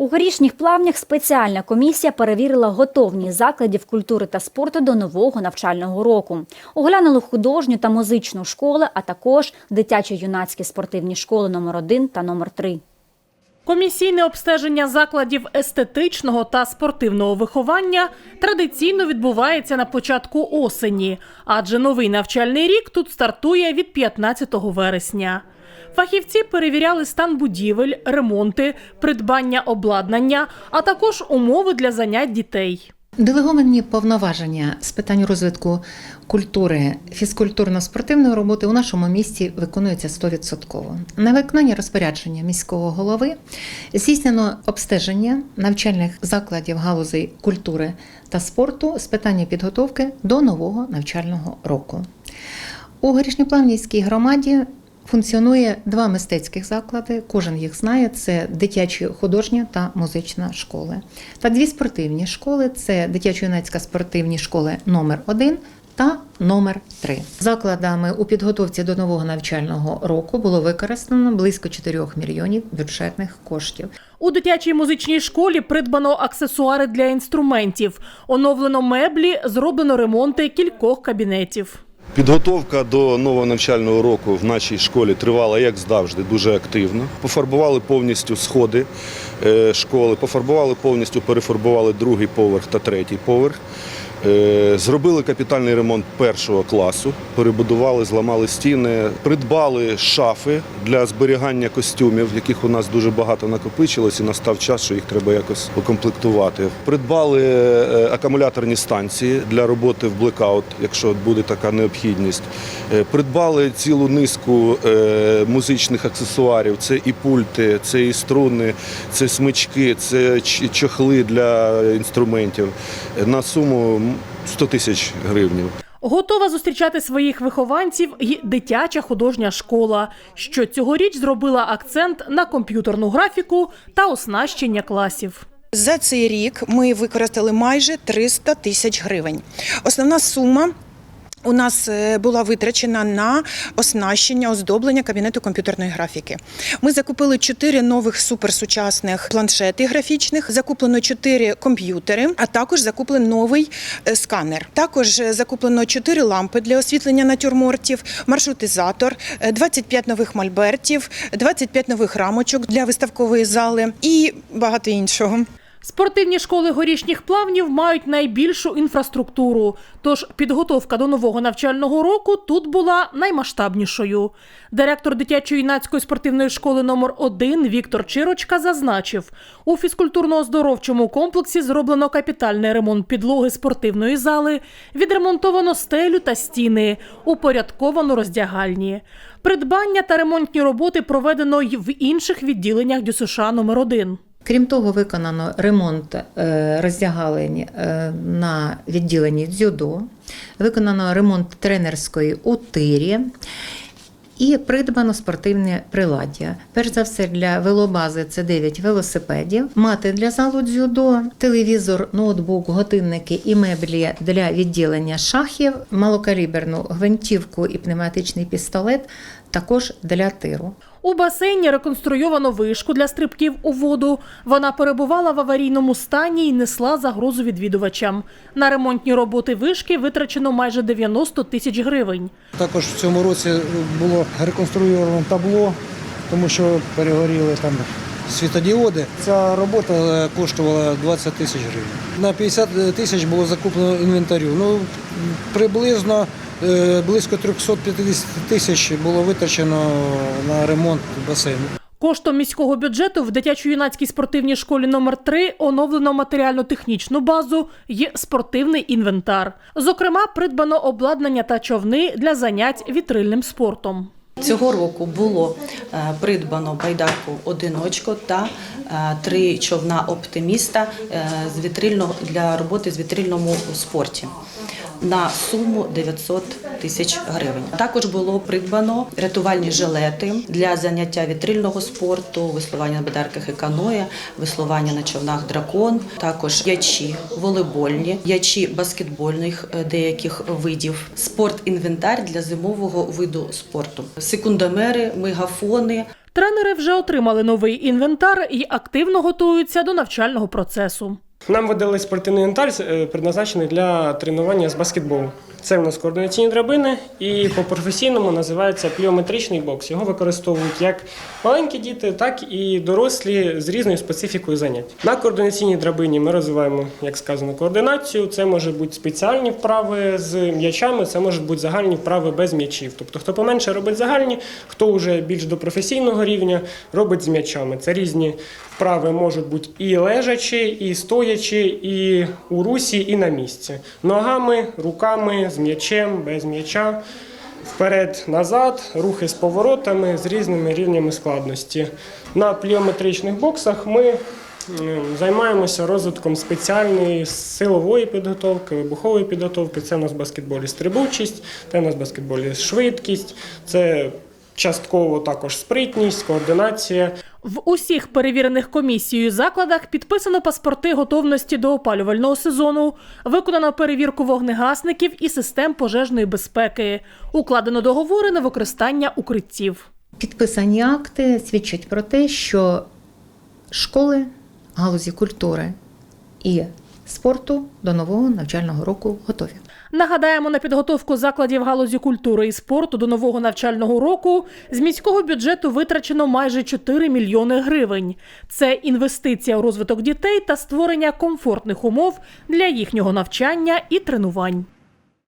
У горішніх плавнях спеціальна комісія перевірила готовність закладів культури та спорту до нового навчального року. Оглянули художню та музичну школи, а також дитячо-юнацькі спортивні школи номер 1 та номер 3 Комісійне обстеження закладів естетичного та спортивного виховання традиційно відбувається на початку осені, адже новий навчальний рік тут стартує від 15 вересня. Фахівці перевіряли стан будівель, ремонти, придбання обладнання, а також умови для занять дітей. Делеговані повноваження з питань розвитку культури, фізкультурно-спортивної роботи у нашому місті виконуються 100%. На виконання розпорядження міського голови здійснено обстеження навчальних закладів галузей культури та спорту з питання підготовки до нового навчального року. У Горішньоплавнівській громаді Функціонує два мистецьких заклади, кожен їх знає. Це дитячі художня та музична школи. Та дві спортивні школи це дитячо-юнацька спортивні школи номер 1 та номер 3 Закладами у підготовці до нового навчального року було використано близько 4 мільйонів бюджетних коштів. У дитячій музичній школі придбано аксесуари для інструментів, оновлено меблі, зроблено ремонти кількох кабінетів. Підготовка до нового навчального року в нашій школі тривала, як завжди, дуже активно. Пофарбували повністю сходи е, школи, пофарбували повністю, перефарбували другий поверх та третій поверх. Е, Зробили капітальний ремонт першого класу, перебудували, зламали стіни, придбали шафи для зберігання костюмів, яких у нас дуже багато накопичилось, і настав час, що їх треба якось укомплектувати. Придбали е, акумуляторні станції для роботи в блекаут, якщо буде така необхідність. Е, Придбали цілу низку музичних аксесуарів. Це і пульти, це і струни, це смички, це чохли для інструментів на суму 100 тисяч гривень. Готова зустрічати своїх вихованців і дитяча художня школа, що цьогоріч зробила акцент на комп'ютерну графіку та оснащення класів. За цей рік ми використали майже 300 тисяч гривень. Основна сума. У нас е, була витрачена на оснащення, оздоблення кабінету комп'ютерної графіки. Ми закупили чотири нових суперсучасних планшети графічних, закуплено чотири комп'ютери, а також закуплений новий е, сканер. Також е, закуплено чотири лампи для освітлення натюрмортів, маршрутизатор, е, 25 нових мольбертів, 25 нових рамочок для виставкової зали і багато іншого. Спортивні школи горішніх плавнів мають найбільшу інфраструктуру, тож підготовка до нового навчального року тут була наймасштабнішою. Директор дитячо-юнацької спортивної школи номер 1 Віктор Чирочка зазначив, у фізкультурно-оздоровчому комплексі зроблено капітальний ремонт підлоги спортивної зали, відремонтовано стелю та стіни, упорядковано роздягальні. Придбання та ремонтні роботи проведено й в інших відділеннях ДЮСШ номер 1 Крім того, виконано ремонт е, роздягалень е, на відділенні дзюдо, виконано ремонт тренерської у тирі. І придбано спортивне приладдя. Перш за все, для велобази це 9 велосипедів, мати для залу дзюдо, телевізор, ноутбук, годинники і меблі для відділення шахів, малокаліберну гвинтівку і пневматичний пістолет також для тиру. У басейні реконструйовано вишку для стрибків у воду. Вона перебувала в аварійному стані і несла загрозу відвідувачам. На ремонтні роботи вишки витрачено майже 90 тисяч гривень. Також в цьому році було реконструйовано табло, тому що перегоріли там світодіоди. Ця робота е, коштувала 20 тисяч гривень. На 50 тисяч було закуплено інвентарю. Ну, приблизно близько 350 тисяч було витрачено на ремонт басейну. Коштом міського бюджету в дитячо-юнацькій спортивній школі номер 3 оновлено матеріально-технічну базу і спортивний інвентар. Зокрема, придбано обладнання та човни для занять вітрильним спортом. Цього року було е, придбано байдарку одиночку та е, три човна оптиміста е, з вітрильного для роботи з вітрильному спорті на суму 900 тисяч гривень. Також було придбано рятувальні жилети для заняття вітрильного спорту, веслування на байдарках і каноє, веслування на човнах дракон, також ячі волейбольні, ячі баскетбольних е, деяких видів, спорт-інвентар для зимового виду спорту, секундомери, мегафони, Тренери вже отримали новий інвентар і активно готуються до навчального процесу. Нам видали спортивний інвентар, е, предназначений для тренування з баскетболу. Це в нас координаційні драбини, і по професійному називається пліометричний бокс. Його використовують як маленькі діти, так і дорослі з різною специфікою занять. На координаційній драбині ми розвиваємо, як сказано, координацію. Це може бути спеціальні вправи з м'ячами, це можуть бути загальні вправи без м'ячів. Тобто, хто поменше робить загальні, хто вже більш до професійного рівня робить з м'ячами. Це різні вправи можуть бути і лежачі, і стоячі, і у русі, і на місці. Ногами, руками, з м'ячем, без м'яча. Вперед, назад, рухи з поворотами з різними рівнями складності. На пліометричних боксах ми займаємося розвитком спеціальної силової підготовки, вибухової підготовки. Це у нас баскетболі стрибучість, це у нас баскетболі швидкість, це частково також спритність, координація. В усіх перевірених комісією закладах підписано паспорти готовності до опалювального сезону, виконано перевірку вогнегасників і систем пожежної безпеки, укладено договори на використання укриттів. Підписані акти свідчать про те, що школи галузі культури і спорту до нового навчального року готові. Нагадаємо, на підготовку закладів галузі культури і спорту до нового навчального року з міського бюджету витрачено майже 4 мільйони гривень. Це інвестиція у розвиток дітей та створення комфортних умов для їхнього навчання і тренувань.